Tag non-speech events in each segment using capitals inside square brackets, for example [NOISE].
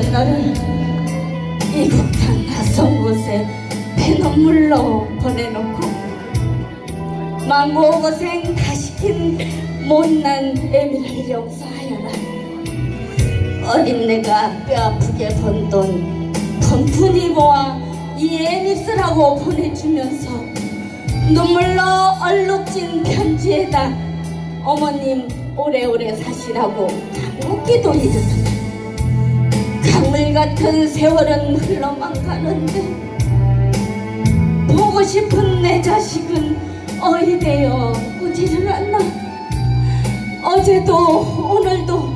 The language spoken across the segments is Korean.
있는 너를 이국탄 낯선 곳에 피눈물로 보내놓고 망고 고생 다 시킨 못난 애미를 용서하여라. 어린 내가 뼈아프게 번돈 푼푼히 모아 이 애미 쓰라고 보내주면서 눈물로 얼룩진 편지에다 어머님 오래오래 사시라고 장목기도 이르다 강물 같은 세월은 흘러만 가는데 보고 싶은 내 자식은 어이되어 오지를 않나? 어제도 오늘도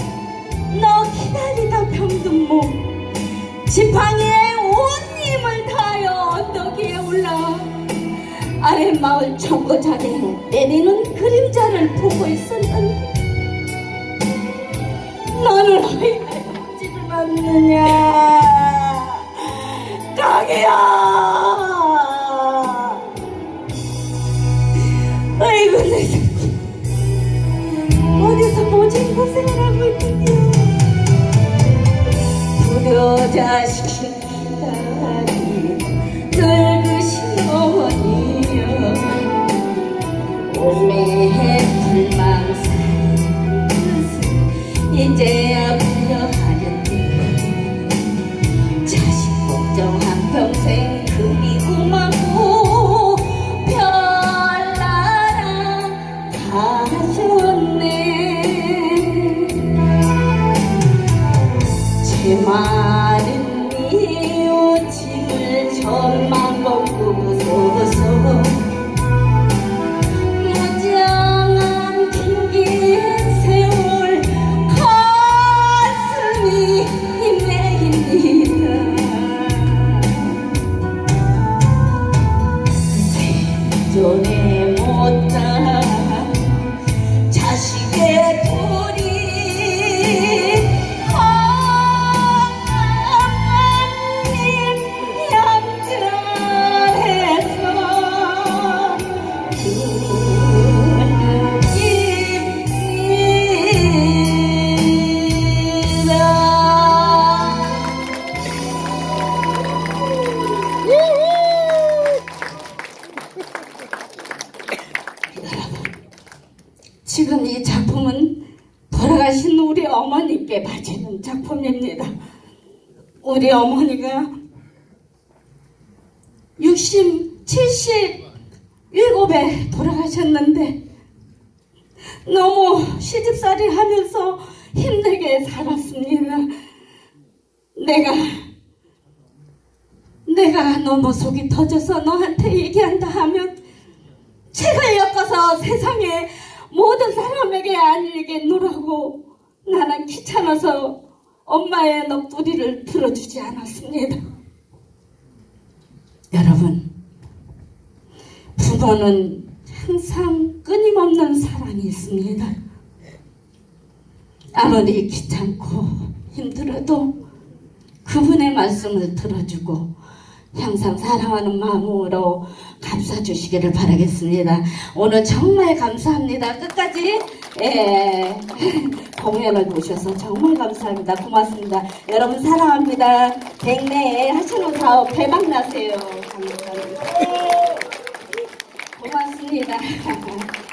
너 기다리다 병든 몸 지팡이에 온 힘을 다하여 언덕 위에 올라 아랫마을 정거장에 내리는 그림자를 보고 있었는데 너는 왜아 만느냐? 강이야 아이고 내 새끼 어디서 모진 고생을 하고 있느냐? 부려자식 다리 늙으신 어머니여. 오매해 불망사 이제야 제 많은 이웃을 전만 먹고서서 지금 이 작품은 돌아가신 우리 어머니께 바치는 작품입니다. 우리 어머니가 60, 77에 돌아가셨는데 너무 시집살이 하면서 힘들게 살았습니다. 내가 내가 너무 속이 터져서 너한테 얘기한다 하면 책을 엮어서 세상에 모든 사람에게 알리겠노라고 나는 귀찮아서 엄마의 넋두리를 들어주지 않았습니다. 여러분, 부모는 항상 끊임없는 사랑이 있습니다. 아무리 귀찮고 힘들어도 그분의 말씀을 들어주고 항상 사랑하는 마음으로 감싸주시기를 바라겠습니다. 오늘 정말 감사합니다. 끝까지 예, [LAUGHS] 공연을 보셔서 정말 감사합니다. 고맙습니다. 여러분 사랑합니다. 백내에 하시는 사업 대박 나세요. 감사합니다. 고맙습니다. [LAUGHS]